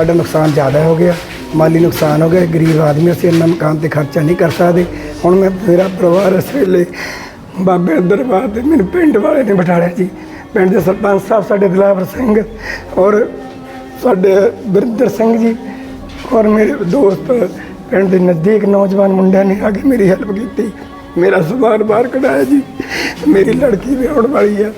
ਸਾਡਾ ਨੁਕਸਾਨ ਜ਼ਿਆਦਾ ਹੋ ਗਿਆ ਮਾਲੀ ਨੁਕਸਾਨ ਹੋ ਗਿਆ ਗਰੀਬ ਆਦਮੀ ਅਸੀਂ ਇੰਨਾ ਮਕਾਨ ਤੇ ਖਰਚਾ ਨਹੀਂ ਕਰ ਸਕਦੇ। ਹੁਣ ਮੈਂ ਮੇਰਾ ਪਰਿਵਾਰ ਇਸ ਵੇਲੇ ਬਾਬੇ ਦਰਬਾਰ ਤੇ ਮੈਨੂੰ ਪਿੰਡ ਵਾਲੇ ਨੇ ਬਿਠਾਲਿਆ ਜੀ। ਪਿੰਡ ਦੇ ਸਰਪੰਚ ਸਾਹਿਬ ਸਾਡੇ ਦਿਲਾਵਰ ਸਿੰਘ ਔਰ ਸਾਡੇ ਵਰਿੰਦਰ ਸਿੰਘ ਜੀ ਔਰ ਮੇਰੇ ਦੋਸਤ ਪਿੰਡ ਦੇ ਨਜ਼ਦੀਕ ਨੌਜਵਾਨ ਮੁੰਡਿਆਂ ਨੇ ਆ ਕੇ ਮੇਰੀ ਹੈਲਪ ਕੀਤੀ। ਮੇਰਾ ਸਮਾਨ ਬਾਹਰ ਕਢਾਇਆ ਜੀ। ਮੇਰੀ ਲੜਕੀ ਵੀ ਆਉਣ ਵਾਲੀ ਆ।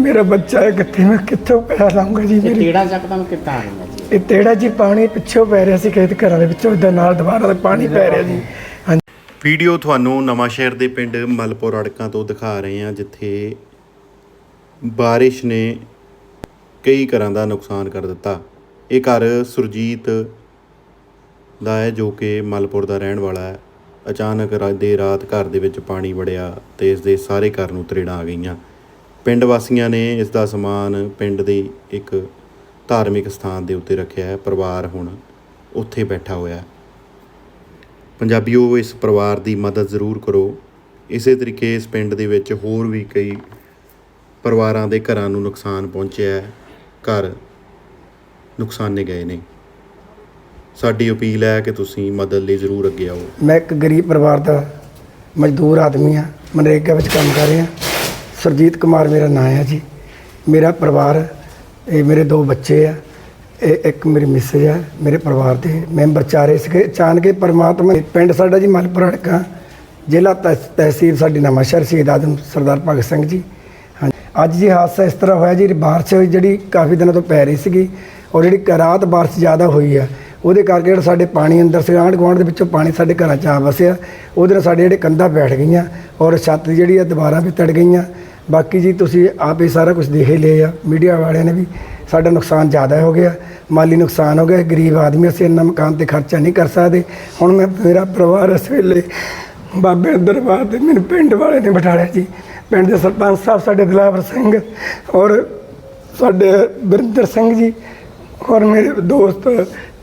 ਮੇਰਾ ਬੱਚਾ ਹੈ ਕਿੱਥੇ ਮੈਂ ਕਿੱਥੋਂ ਪੈਸਾ ਲਾਉਂਗਾ ਜੀ? ਮੇਰੀ ਤੇੜਾ ਚੱਕਦਮ ਕਿੱਦਾਂ ਆ ਗਿਆ ਜੀ ਇਹ ਤੇੜਾ ਜੀ ਪਾਣੀ ਪਿੱਛੋਂ ਪੈ ਰਿਹਾ ਸੀ ਖੇਤ ਘਰਾਂ ਦੇ ਵਿੱਚੋਂ ਇਦਾਂ ਨਾਲ ਦੁਬਾਰਾ ਤੇ ਪਾਣੀ ਪੈ ਰਿਹਾ ਜੀ। ਹਾਂਜੀ। ਵੀਡੀਓ ਤੁਹਾਨੂੰ ਨਵਾਂ ਸ਼ਹਿਰ ਦੇ ਪਿੰਡ ਮਲਪੁਰ ਅੜਕਾਂ ਤੋਂ ਦਿਖਾ ਰਹੇ ਹਾਂ, ਜਿੱਥੇ ਬਾਰਿਸ਼ ਨੇ ਕਈ ਘਰਾਂ ਦਾ ਨੁਕਸਾਨ ਕਰ ਦਿੱਤਾ। ਇਹ ਘਰ ਸੁਰਜੀਤ ਦਾ ਹੈ, ਜੋ ਕਿ ਮਲਪੁਰ ਦਾ ਰਹਿਣ ਵਾਲਾ ਹੈ। ਅਚਾਨਕ ਰਾਤ ਦੇ ਰਾਤ ਘਰ ਦੇ ਵਿੱਚ ਪਾਣੀ ਵੜਿਆ ਤੇ ਇਸ ਦੇ ਸਾਰੇ ਘਰ ਨੂੰ ਤਰੇੜਾਂ ਆ ਗਈਆਂ। ਪਿੰਡ ਵਾਸੀਆਂ ਨੇ ਇਸ ਦਾ ਸਮਾਨ ਪਿੰਡ ਦੇ ਇੱਕ ਧਾਰਮਿਕ ਸਥਾਨ ਦੇ ਉੱਤੇ ਰੱਖਿਆ ਹੈ, ਪਰਿਵਾਰ ਹੁਣ ਉੱਥੇ ਬੈਠਾ ਹੋਇਆ ਹੈ। ਪੰਜਾਬੀਓ, ਇਸ ਪਰਿਵਾਰ ਦੀ ਮਦਦ ਜ਼ਰੂਰ ਕਰੋ। ਇਸੇ ਤਰੀਕੇ ਇਸ ਪਿੰਡ ਦੇ ਵਿੱਚ ਹੋਰ ਵੀ ਕਈ ਪਰਿਵਾਰਾਂ ਦੇ ਘਰਾਂ ਨੂੰ ਨੁਕਸਾਨ ਪਹੁੰਚਿਆ ਹੈ। ਘਰ ਨੁਕਸਾਨੇ ਗਏ ਨੇ। ਸਾਡੀ ਅਪੀਲ ਹੈ ਕਿ ਤੁਸੀਂ ਮਦਦ ਲਈ ਜ਼ਰੂਰ ਅੱਗੇ ਆਓ। ਮੈਂ ਇੱਕ ਗਰੀਬ ਪਰਿਵਾਰ ਦਾ ਮਜ਼ਦੂਰ ਆਦਮੀ ਆ ਮਨਰੇਗਾ ਵਿੱਚ ਕੰਮ ਕਰ ਰਿਹਾ। ਸੁਰਜੀਤ ਕੁਮਾਰ ਮੇਰਾ ਨਾਂ ਹੈ ਜੀ। ਮੇਰਾ ਪਰਿਵਾਰ ਇਹ ਮੇਰੇ ਦੋ ਬੱਚੇ ਆ, ਇਹ ਇੱਕ ਮੇਰੀ ਮਿਸਿਸ ਆ, ਮੇਰੇ ਪਰਿਵਾਰ ਦੇ ਮੈਂਬਰ ਚਾਰੇ ਸੀਗੇ। ਅਚਾਨਕ ਹੀ ਪਰਮਾਤਮਾ ਪਿੰਡ ਸਾਡਾ ਜੀ ਮਲਪੁਰ ਹੜਕਾ, ਜ਼ਿਲ੍ਹਾ ਤਹਿ- ਤਹਿਸੀਲ ਸਾਡੀ ਨਵਾਂਸ਼ਹਿਰ ਸ਼ਹੀਦ ਆਦਮ ਸਰਦਾਰ ਭਗਤ ਸਿੰਘ ਜੀ। ਹਾਂਜੀ, ਅੱਜ ਜੀ ਹਾਦਸਾ ਇਸ ਤਰ੍ਹਾਂ ਹੋਇਆ ਜੀ ਬਾਰਿਸ਼ ਜਿਹੜੀ ਕਾਫੀ ਦਿਨਾਂ ਤੋਂ ਪੈ ਰਹੀ ਸੀਗੀ, ਔਰ ਜਿਹੜੀ ਕ- ਰਾਤ ਬਾਰਿਸ਼ ਜ਼ਿਆਦਾ ਹੋਈ ਆ, ਉਹਦੇ ਕਰਕੇ ਜਿਹੜਾ ਸਾਡੇ ਪਾਣੀ ਅੰਦਰ ਸੀ ਆਂਢ ਗੁਆਂਢ ਦੇ ਵਿੱਚੋਂ ਪਾਣੀ ਸਾਡੇ ਘਰਾਂ 'ਚ ਆ ਵਸਿਆ, ਉਹਦੇ ਨਾਲ ਸਾਡੇ ਜਿਹੜੇ ਕੰਧਾਂ ਬੈਠ ਗਈਆਂ, ਔਰ ਛੱਤ ਜਿਹੜੀ ਆ ਦੀਵਾਰਾਂ ਵੀ ਤੜ ਗਈਆਂ ਬਾਕੀ ਜੀ ਤੁਸੀਂ ਆਪ ਹੀ ਸਾਰਾ ਕੁਝ ਦੇਖ ਹੀ ਲਿਆ ਆ, ਮੀਡੀਆ ਵਾਲਿਆਂ ਨੇ ਵੀ ਸਾਡਾ ਨੁਕਸਾਨ ਜ਼ਿਆਦਾ ਹੋ ਗਿਆ, ਮਾਲੀ ਨੁਕਸਾਨ ਹੋ ਗਿਆ, ਗਰੀਬ ਆਦਮੀ ਅਸੀਂ ਇੰਨਾ ਮਕਾਨ ਤੇ ਖਰਚਾ ਨਹੀਂ ਕਰ ਸਕਦੇ। ਹੁਣ ਮੈਂ ਮੇਰਾ ਪਰਿਵਾਰ ਇਸ ਵੇਲੇ ਬਾਬੇ ਦਰਬਾਰ ਤੇ, ਮੈਨੂੰ ਪਿੰਡ ਵਾਲੇ ਨੇ ਬਿਠਾਲਿਆ ਜੀ। ਪਿੰਡ ਦੇ ਸਰਪੰਚ ਸਾਹਿਬ ਸਾਡੇ ਦਿਲਾਵਰ ਸਿੰਘ ਔਰ ਸਾਡੇ ਵਰਿੰਦਰ ਸਿੰਘ ਜੀ ਔਰ ਮੇਰੇ ਦੋਸਤ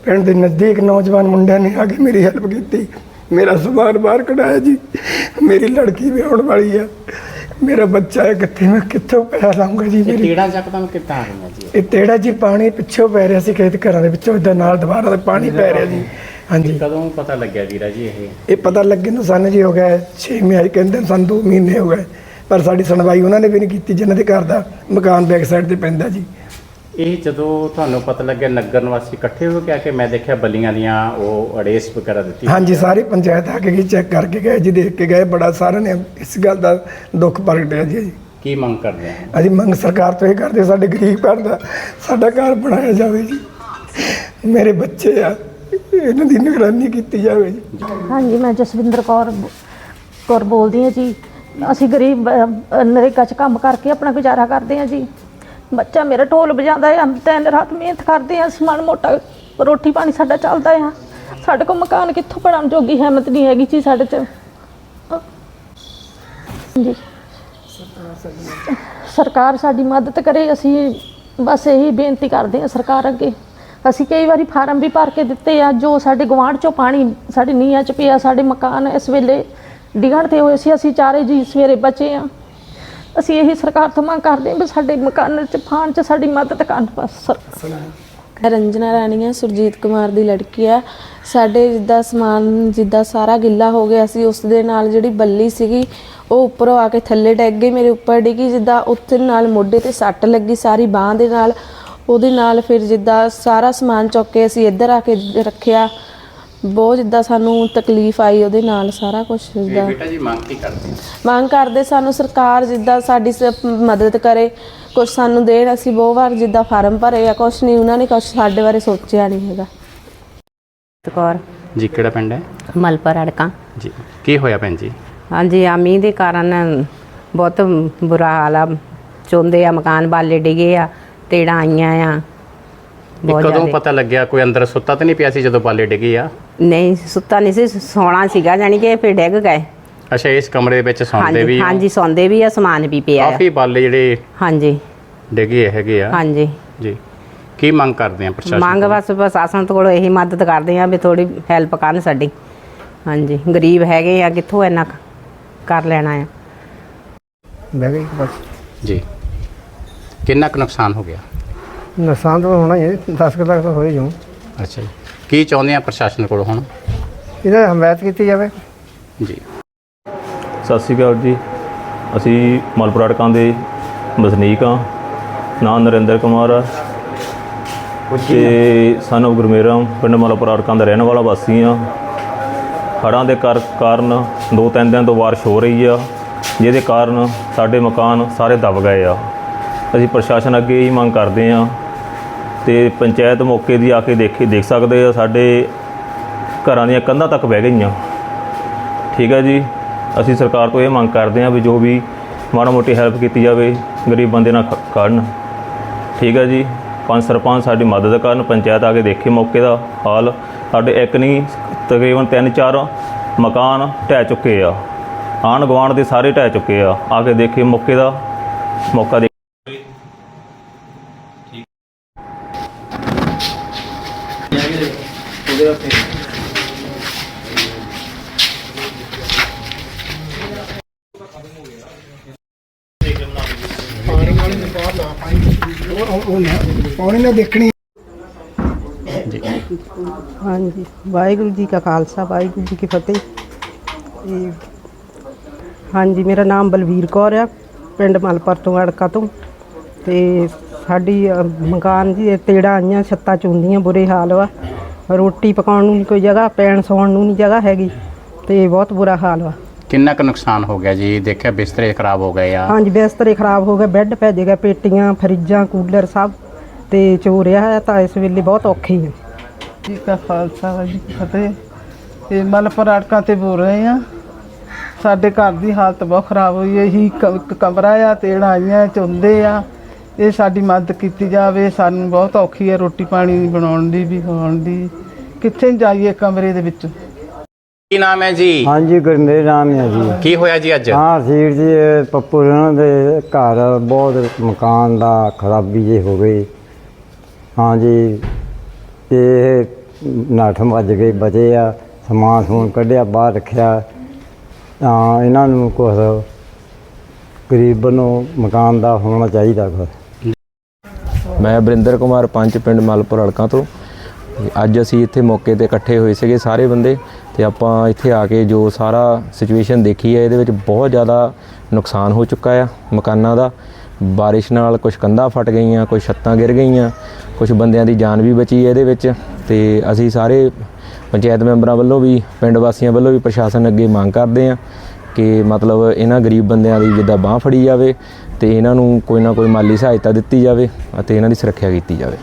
ਪਿੰਡ ਦੇ ਨਜ਼ਦੀਕ ਨੌਜਵਾਨ ਮੁੰਡਿਆਂ ਨੇ ਆ ਕੇ ਮੇਰੀ ਹੈਲਪ ਕੀਤੀ। ਮੇਰਾ ਸਮਾਨ ਬਾਹਰ ਕਢਾਇਆ ਜੀ। ਮੇਰੀ ਲੜਕੀ ਵੀ ਆਉਣ ਵਾਲੀ ਆ। ਮੇਰਾ ਬੱਚਾ ਹੈ ਕਿੱਥੇ ਮੈਂ ਕਿੱਥੋਂ ਪੈਸਾ ਲਾਉਂਗਾ ਜੀ ਇਹ ਮੇਰੀ? ਤੇੜਾ ਚੱਕਦਮ ਕਿੱਦਾਂ ਆ ਗਿਆ ਜੀ? ਇਹ ਤੇੜਾ ਜੀ ਪਾਣੀ ਪਿੱਛੋਂ ਪੈ ਰਿਹਾ ਸੀ ਖੇਤ ਘਰਾਂ ਦੇ ਵਿੱਚੋਂ ਇਦਾਂ ਨਾਲ ਦੁਬਾਰਾ ਤੇ ਪਾਣੀ ਪੈ ਰਿਹਾ ਜੀ। ਹਾਂਜੀ। ਕਦੋਂ ਪਤਾ ਲੱਗਿਆ ਵੀਰਾ ਜੀ ਇਹ? ਇਹ ਪਤਾ ਲੱਗੇ ਨੂੰ ਸਾਨੂੰ ਜੀ ਹੋ ਗਿਆ 6 ਮਹੀਨੇ ਕਹਿੰਦੇ ਨੇ ਸਾਨੂੰ 2 ਮਹੀਨੇ ਹੋ ਗਏ। ਪਰ ਸਾਡੀ ਸੁਣਵਾਈ ਉਹਨਾਂ ਨੇ ਵੀ ਨਹੀਂ ਕੀਤੀ ਜਿਨ੍ਹਾਂ ਦੇ ਘਰ ਦਾ ਮਕਾਨ ਬੈਕ ਸਾਈਡ ਤੇ ਪੈਂਦਾ ਜੀ। ਇਹ ਜਦੋਂ ਤੁਹਾਨੂੰ ਪਤਾ ਲੱਗਿਆ ਨਗਰ ਨਿਵਾਸੀ ਇਕੱਠੇ ਹੋ ਕੇ ਆ ਕੇ ਮੈਂ ਦੇਖਿਆ ਬੱਲੀਆਂ ਦੀਆਂ ਉਹ ਅੜੇਸ ਵਗੈਰਾ ਦਿੱਤੀ ਹਾਂਜੀ ਸਾਰੀ ਪੰਚਾਇਤ ਆ ਕੇ ਚੈੱਕ ਕਰਕੇ ਗਏ ਜੀ ਦੇਖ ਕੇ ਗਏ ਬੜਾ ਸਾਰਿਆਂ ਨੇ ਇਸ ਗੱਲ ਦਾ ਦੁੱਖ ਪ੍ਰਗਟਿਆ ਜੀ ਕੀ ਮੰਗ ਕਰਦੇ ਆ? ਅਸੀਂ ਮੰਗ ਸਰਕਾਰ ਤੋਂ ਇਹ ਕਰਦੇ ਸਾਡੇ ਗਰੀਬ ਘਰ ਦਾ ਸਾਡਾ ਘਰ ਬਣਾਇਆ ਜਾਵੇ ਜੀ। ਮੇਰੇ ਬੱਚੇ ਆ ਇਹਨਾਂ ਦੀ ਨਿਗਰਾਨੀ ਕੀਤੀ ਜਾਵੇ ਜੀ। ਹਾਂਜੀ ਮੈਂ ਜਸਵਿੰਦਰ ਕੌਰ ਕੌਰ ਬੋਲਦੀ ਹਾਂ ਜੀ। ਅਸੀਂ ਗਰੀਬ ਨਰੇਗਾ 'ਚ ਕੰਮ ਕਰਕੇ ਆਪਣਾ ਗੁਜ਼ਾਰਾ ਕਰਦੇ ਹਾਂ ਜੀ। ਬੱਚਾ ਮੇਰਾ ਢੋਲ ਵਜਾਉਂਦਾ ਹੈ ਤਿੰਨ ਰਾਤ ਮਿਹਨਤ ਕਰਦੇ ਆ, ਸਮਾਨ ਮੋਟਾ ਰੋਟੀ ਪਾਣੀ ਸਾਡਾ ਚੱਲਦਾ ਆ। ਸਾਡੇ ਕੋਲ ਮਕਾਨ ਕਿੱਥੋਂ ਬਣਾਉਣ ਜੋਗੀ ਹਿੰਮਤ ਨਹੀਂ ਹੈਗੀ ਜੀ ਸਾਡੇ 'ਚ। ਜੀ ਸਰਕਾਰ ਸਾਡੀ ਮਦਦ ਕਰੇ, ਅਸੀਂ ਬਸ ਇਹੀ ਬੇਨਤੀ ਕਰਦੇ ਹਾਂ ਸਰਕਾਰ ਅੱਗੇ। ਅਸੀਂ ਕਈ ਵਾਰੀ ਫਾਰਮ ਵੀ ਭਰ ਕੇ ਦਿੱਤੇ ਆ, ਜੋ ਸਾਡੇ ਗੁਆਂਢ ਚੋਂ ਪਾਣੀ ਸਾਡੇ ਨੀਹਾਂ 'ਚ ਪਿਆ, ਸਾਡੇ ਮਕਾਨ ਇਸ ਵੇਲੇ ਡਿੱਗਣ ਤੇ ਹੋਏ ਸੀ, ਅਸੀਂ ਚਾਰੇ ਜੀ ਸਵੇਰੇ ਬਚੇ ਆ। ਅਸੀਂ ਇਹੀ ਸਰਕਾਰ ਤੋਂ ਮੰਗ ਕਰਦੇ ਹਾਂ ਵੀ ਸਾਡੇ ਮਕਾਨ 'ਚ ਫਾਨ 'ਚ ਸਾਡੀ ਮਦਦ ਕਰਨ ਬਸ। ਸਰ ਰੰਜਨਾ ਰਾਣੀ ਹੈ, ਸੁਰਜੀਤ ਕੁਮਾਰ ਦੀ ਲੜਕੀ ਹੈ। ਸਾਡੇ ਜਿੱਦਾਂ ਸਮਾਨ, ਜਿੱਦਾਂ ਸਾਰਾ ਗਿੱਲਾ ਹੋ ਗਿਆ ਸੀ, ਉਸ ਦੇ ਨਾਲ ਜਿਹੜੀ ਬੱਲੀ ਸੀਗੀ, ਉਹ ਉੱਪਰੋਂ ਆ ਕੇ ਥੱਲੇ ਡਿੱਗ ਗਈ, ਮੇਰੇ ਉੱਪਰ ਡਿੱਗੀ, ਜਿੱਦਾਂ ਉੱਥੇ ਨਾਲ ਮੋਢੇ ਤੇ ਸੱਟ ਲੱਗੀ ਸਾਰੀ ਬਾਹ ਦੇ ਨਾਲ। ਉਹਦੇ ਨਾਲ ਫਿਰ ਜਿੱਦਾਂ ਸਾਰਾ ਸਮਾਨ ਚੁੱਕ ਕੇ ਅਸੀਂ ਇੱਧਰ ਆ ਕੇ ਰੱਖਿਆ। ਬਹੁਤ ਜਿੱਦਾਂ ਸਾਨੂੰ ਤਕਲੀਫ ਆਈ ਉਹਦੇ ਨਾਲ ਸਾਰਾ ਕੁਝ ਜਿੱਦਾਂ। ਬੇਟਾ ਜੀ ਮੰਗ ਕੀ ਕਰਦੇ? ਆ ਮੰਗ ਕਰਦੇ ਸਾਨੂੰ ਸਰਕਾਰ ਜਿੱਦਾਂ ਸਾਡੀ ਸ- ਮਦਦ ਕਰੇ ਕੁਝ ਸਾਨੂੰ ਦੇਣ ਅਸੀਂ ਬਹੁਤ ਵਾਰ ਜਿੱਦਾਂ ਫਾਰਮ ਭਰੇ ਆ ਕੁਝ ਨਹੀਂ ਉਹਨਾਂ ਨੇ ਕੁਝ ਸਾਡੇ ਬਾਰੇ ਸੋਚਿਆ ਨਹੀਂ ਹੈਗਾ। ਕੌਰ ਜੀ ਕਿਹੜਾ ਪਿੰਡ ਹੈ? ਮਲਪਰ ਅੜਕਾਂ ਜੀ ਕੀ ਹੋਇਆ ਭੈਣ ਜੀ? ਹਾਂਜੀ ਆ ਮੀਂਹ ਦੇ ਕਾਰਨ ਬਹੁਤ ਬੁਰਾ ਹਾਲ ਆ। ਚੋਂਦੇ ਆ ਮਕਾਨ ਬਾਲੇ ਡਿਗੇ ਆ ਤੇੜਾਂ ਆਈਆਂ ਆ। ਬਹੁਤ ਕਦੋਂ ਜ਼ਿਆਦੇ। ਪਤਾ ਲੱਗਿਆ? ਕੋਈ ਅੰਦਰ ਸੁੱਤਾ ਤਾਂ ਨਹੀਂ ਪਿਆ ਸੀ ਜਦੋਂ ਬਾਲੇ ਡਿੱਗੇ ਆ? ਨਹੀਂ ਸੁੱਤਾ ਨਹੀਂ ਸੀ ਸੋਣਾ ਸੀਗਾ ਜਾਨੀ ਕਿ ਫਿਰ ਡਿੱਗ ਗਏ। ਅੱਛਾ ਇਸ ਕਮਰੇ ਦੇ ਵਿੱਚ ਸੌਂਦੇ ਹਾਂਜੀ ਵੀ ਹੋ? ਹਾਂਜੀ ਸੌਂਦੇ ਵੀ ਆ ਸਮਾਨ ਵੀ ਪਿਆ ਆ। ਕਾਫੀ ਬਾਲੇ ਜਿਹੜੇ ਹਾਂਜੀ। ਡਿੱਗੇ ਹੈਗੇ ਆ। ਹਾਂਜੀ। ਜੀ। ਕੀ ਮੰਗ ਕਰਦੇ ਆ ਪ੍ਰਸ਼ਾਸਨ ਮੰਗ ਕੋਲੋਂ? ਬਸ ਪ੍ਰਸ਼ਾਸਨ ਤੋਂ ਕੋਲੋਂ ਇਹੀ ਮਦਦ ਕਰਦੇ ਆ ਵੀ ਥੋੜੀ ਹੈਲਪ ਕਰਨ ਸਾਡੀ। ਹਾਂਜੀ ਗਰੀਬ ਹੈਗੇ ਆ ਕਿੱਥੋਂ ਇੰਨਾ ਕੁ ਕਰ ਲੈਣਾ ਆ? ਬਹਿ ਗਈ ਬਸ। ਜੀ। ਕਿੰਨਾ ਕੁ ਨੁਕਸਾਨ ਹੋ ਗਿਆ? ਨੁਕਸਾਨ ਤਾਂ ਹੋਣਾ ਹੀ ਹੈ 10 ਕੁ ਲੱਖ ਤਾਂ ਹੋਏ ਜੂ ਅੱਛਾ ਜੀ। ਕੀ ਚਾਹੁੰਦੇ ਆ ਪ੍ਰਸ਼ਾਸਨ ਕੋਲ ਹੁਣ? ਇਹਦਾ ਹਮਾਇਤ ਕੀਤੀ ਜਾਵੇ। ਜੀ। ਸਤਿ ਸ਼੍ਰੀ ਅਕਾਲ ਜੀ। ਅਸੀਂ ਮਲਪੁਰ ਅੜਕਾਂ ਦੇ ਵਸਨੀਕ ਹਾਂ। ਨਾਮ ਨਰਿੰਦਰ ਕੁਮਾਰ ਆ। ਤੇ ਸਾਨੂੰ ਗੁਰਮੇਰਾ ਪਿੰਡ ਮਲਪੁਰ ਅੜਕਾਂ ਦਾ ਰਹਿਣ ਵਾਲਾ ਵਾਸੀ ਆ ਹੜ੍ਹਾਂ ਦੇ ਕਰ ਕਾਰਨ ਦੋ ਤਿੰਨ ਦਿਨ ਤੋਂ ਬਾਰਿਸ਼ ਹੋ ਰਹੀ ਆ। ਜਿਹਦੇ ਕਾਰਨ ਸਾਡੇ ਮਕਾਨ ਸਾਰੇ ਦਬ ਗਏ ਆ। ਅਸੀਂ ਪ੍ਰਸ਼ਾਸਨ ਅੱਗੇ ਹੀ ਮੰਗ ਕਰਦੇ ਆ ਤੇ ਪੰਚਾਇਤ ਮੌਕੇ ਦੀ ਆ ਕੇ ਦੇਖੀ, ਦੇਖ ਸਕਦੇ ਆ, ਸਾਡੇ ਘਰਾਂ ਦੀਆਂ ਕੰਧਾਂ ਤੱਕ ਬਹਿ ਗਈਆਂ। ਠੀਕ ਹੈ ਜੀ, ਅਸੀਂ ਸਰਕਾਰ ਤੋਂ ਇਹ ਮੰਗ ਕਰਦੇ ਹਾਂ ਵੀ ਜੋ ਵੀ ਮਾੜਾ ਮੋਟੀ ਹੈਲਪ ਕੀਤੀ ਜਾਵੇ, ਗਰੀਬ ਬੰਦੇ ਨਾਲ ਖ- ਖੜਨ ਠੀਕ ਹੈ ਜੀ, ਪੰਜ ਸਰਪੰਚ ਸਾਡੀ ਮਦਦ ਕਰਨ, ਪੰਚਾਇਤ ਆ ਕੇ ਦੇਖੇ ਮੌਕੇ ਦਾ ਹਾਲ। ਸਾਡੇ ਇੱਕ ਨਹੀਂ, ਤਕਰੀਬਨ ਤਿੰਨ ਚਾਰ ਮਕਾਨ ਢਹਿ ਚੁੱਕੇ ਆ। ਆਣ ਗੁਆਂਢ ਦੇ ਸਾਰੇ ਢਹਿ ਚੁੱਕੇ ਆ। ਆ ਕੇ ਦੇਖੇ ਮੌਕੇ ਦਾ, ਮੌਕਾ ਦੇ ਪਾਣੀ ਨਾ ਦੇਖਣੀ ਹਾਂਜੀ, ਵਾਹਿਗੁਰੂ ਜੀ ਕਾ ਖਾਲਸਾ, ਵਾਹਿਗੁਰੂ ਜੀ ਕੀ ਫਤਿਹ। ਤੇ ਹਾਂਜੀ, ਮੇਰਾ ਨਾਮ ਬਲਵੀਰ ਕੌਰ ਆ, ਪਿੰਡ ਮਲਪੁਰ ਤੋਂ, ਅੜਕਾ ਤੋਂ। ਤੇ ਸਾਡੀ ਮਕਾਨ ਜੀ ਇਹ ਤੇੜਾਂ ਆਈਆਂ ਛੱਤਾਂ ਚੁੰਦੀਆਂ ਬੁਰੇ ਹਾਲ ਵਾ। ਰੋਟੀ ਪਕਾਉਣ ਨੂੰ ਨਹੀਂ ਕੋਈ ਜਗ੍ਹਾ ਪੈਣ ਸੌਣ ਨੂੰ ਨਹੀਂ ਜਗ੍ਹਾ ਹੈਗੀ ਤੇ ਬਹੁਤ ਬੁਰਾ ਹਾਲ ਵਾ। ਕਿੰਨਾ ਕੁ ਨੁਕਸਾਨ ਹੋ ਗਿਆ ਜੀ? ਦੇਖਿਆ ਬਿਸਤਰੇ ਖਰਾਬ ਹੋ ਗਏ ਆ। ਹਾਂਜੀ ਬਿਸਤਰੇ ਖਰਾਬ ਹੋ ਗਏ ਬੈੱਡ ਭੇਜ ਗਏ ਪੇਟੀਆਂ ਫਰਿੱਜਾਂ ਕੂਲਰ ਸਭ ਤੇ ਚੋਰਿਆ ਹੈ ਤਾਂ ਇਸ ਵੇਲੇ ਬਹੁਤ ਔਖੇ ਹਾਂ ਜੀ ਕਾ ਖਾਲਸਾ ਵਾਹਿਗੁਰੂ ਜੀ ਕੀ ਫਤਿਹ। ਤੇ ਮਲਪੁਰ ਅੜਕਾਂ ਤੇ ਬੋਲ ਰਹੇ ਆ। ਸਾਡੇ ਘਰ ਦੀ ਹਾਲਤ ਬਹੁਤ ਖਰਾਬ ਹੋਈ ਹੈ। ਹੀ ਇੱਕ ਕਮਰਾ ਆ ਤੇੜ ਆਈਆਂ ਚੁੰਦੇ ਆ। ਇਹ ਸਾਡੀ ਮਦਦ ਕੀਤੀ ਜਾਵੇ ਸਾਨੂੰ ਬਹੁਤ ਔਖੀ ਹੈ ਰੋਟੀ ਪਾਣੀ ਬਣਾਉਣ ਦੀ ਵੀ ਖਾਣ ਦੀ। ਕਿੱਥੇ ਜਾਈਏ ਕਮਰੇ ਦੇ ਵਿੱਚ? ਕੀ ਨਾਮ ਹੈ ਜੀ? ਹਾਂਜੀ ਗੁਰਮੇਰ ਨਾਮ ਹੈ ਜੀ। ਕੀ ਹੋਇਆ ਜੀ ਅੱਜ? ਹਾਂ ਸੀਰ ਜੀ ਇਹ ਪੱਪੂ ਉਹਨਾਂ ਦੇ ਘਰ ਬਹੁਤ ਮਕਾਨ ਦਾ ਖਰਾਬੀ ਜੇ ਹੋ ਗਈ। ਹਾਂਜੀ ਤੇ ਨਾਠ ਵੱਜ ਗਏ ਬਚੇ ਆ ਸਮਾਨ ਸਮੂਨ ਕੱਢਿਆ ਬਾਹਰ ਰੱਖਿਆ। ਤਾਂ ਇਹਨਾਂ ਨੂੰ ਕੁਛ ਗਰੀਬ ਨੂੰ ਮਕਾਨ ਦਾ ਹੋਣਾ ਚਾਹੀਦਾ ਕੁਛ। ਮੈਂ ਬਰਿੰਦਰ ਕੁਮਾਰ ਪੰਚ ਪਿੰਡ ਮਲਪੁਰ ਅੜਕਾਂ ਤੋਂ। ਅੱਜ ਅਸੀਂ ਇੱਥੇ ਮੌਕੇ ਤੇ ਇਕੱਠੇ ਹੋਏ ਸੀਗੇ ਸਾਰੇ ਬੰਦੇ ਤੇ ਆਪਾਂ ਇੱਥੇ ਆ ਕੇ ਜੋ ਸਾਰਾ ਸਿਚੁਏਸ਼ਨ ਦੇਖੀ ਹੈ, ਇਹਦੇ ਵਿੱਚ ਬਹੁਤ ਜ਼ਿਆਦਾ ਨੁਕਸਾਨ ਹੋ ਚੁੱਕਾ ਆ ਮਕਾਨਾਂ ਦਾ। ਬਾਰਿਸ਼ ਨਾਲ ਕੁਝ ਕੰਧਾਂ ਫਟ ਗਈਆਂ ਕੁਝ ਛੱਤਾਂ ਗਿਰ ਗਈਆਂ ਕੁਝ ਬੰਦਿਆਂ ਦੀ ਜਾਨ ਵੀ ਬਚੀ ਹੈ ਇਹਦੇ ਵਿੱਚ। ਤੇ ਅਸੀਂ ਸਾਰੇ ਪੰਚਾਇਤ ਮੈਂਬਰਾਂ ਵੱਲੋਂ ਵੀ, ਪਿੰਡ ਵਾਸੀਆਂ ਵੱਲੋਂ ਵੀ ਪ੍ਰਸ਼ਾਸਨ ਅੱਗੇ ਮੰਗ ਕਰਦੇ ਆ ਕਿ ਮਤਲਬ ਇਹਨਾਂ ਗਰੀਬ ਬੰਦਿਆਂ ਦੀ ਜਿੱਦਾਂ ਬਾਹ ਫੜੀ ਜਾਵੇ ਤੇ ਇਹਨਾਂ ਨੂੰ ਕੋਈ ਨਾ ਕੋਈ ਮਾਲੀ ਸਹਾਇਤਾ ਦਿੱਤੀ ਜਾਵੇ ਅਤੇ ਇਹਨਾਂ ਦੀ ਸੁਰੱਖਿਆ ਕੀਤੀ ਜਾਵੇ।